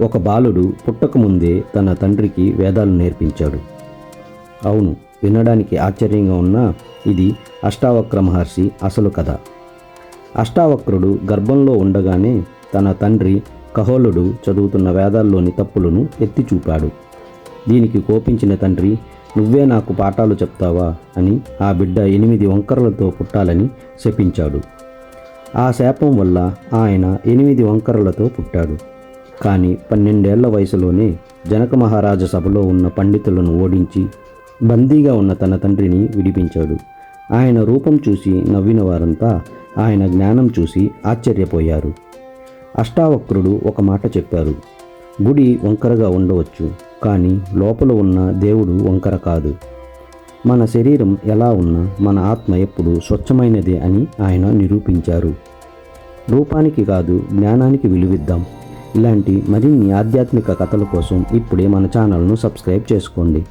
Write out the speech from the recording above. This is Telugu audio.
ఒక బాలుడు పుట్టకముందే తన తండ్రికి వేదాలు నేర్పించాడు. అవును వినడానికి ఆశ్చర్యంగా ఉన్నా ఇది అష్టావక్ర మహర్షి అసలు కథ. అష్టావక్రుడు గర్భంలో ఉండగానే తన తండ్రి కహోలుడు చదువుతున్న వేదాల్లోని తప్పులను ఎత్తి చూపాడు దీనికి కోపించిన తండ్రి నువ్వే నాకు పాఠాలు చెప్తావా? అని ఆ బిడ్డ ఎనిమిది వంకరలతో పుట్టాలని శపించాడు. ఆ శాపం వల్ల ఆయన ఎనిమిది వంకరలతో పుట్టాడు. కానీ పన్నెండేళ్ళ వయసులోనే జనక మహారాజ సభలో ఉన్న పండితులను ఓడించి బందీగా ఉన్న తన తండ్రిని విడిపించాడు. ఆయన రూపం చూసి నవ్విన వారంతా ఆయన జ్ఞానం చూసి ఆశ్చర్యపోయారు. అష్టావక్రుడు ఒక మాట చెప్పారు. గుడి వంకరగా ఉండవచ్చు కానీ లోపల ఉన్న దేవుడు వంకర కాదు. మన శరీరం ఎలా ఉన్నా మన ఆత్మ ఎప్పుడు స్వచ్ఛమైనదే అని ఆయన నిరూపించారు. రూపానికి కాదు జ్ఞానానికి విలువిద్దాం. ఇలాంటి మరిన్ని ఆధ్యాత్మిక కథల కోసం ఇప్పుడే మన ఛానల్ను సబ్స్క్రైబ్ చేసుకోండి.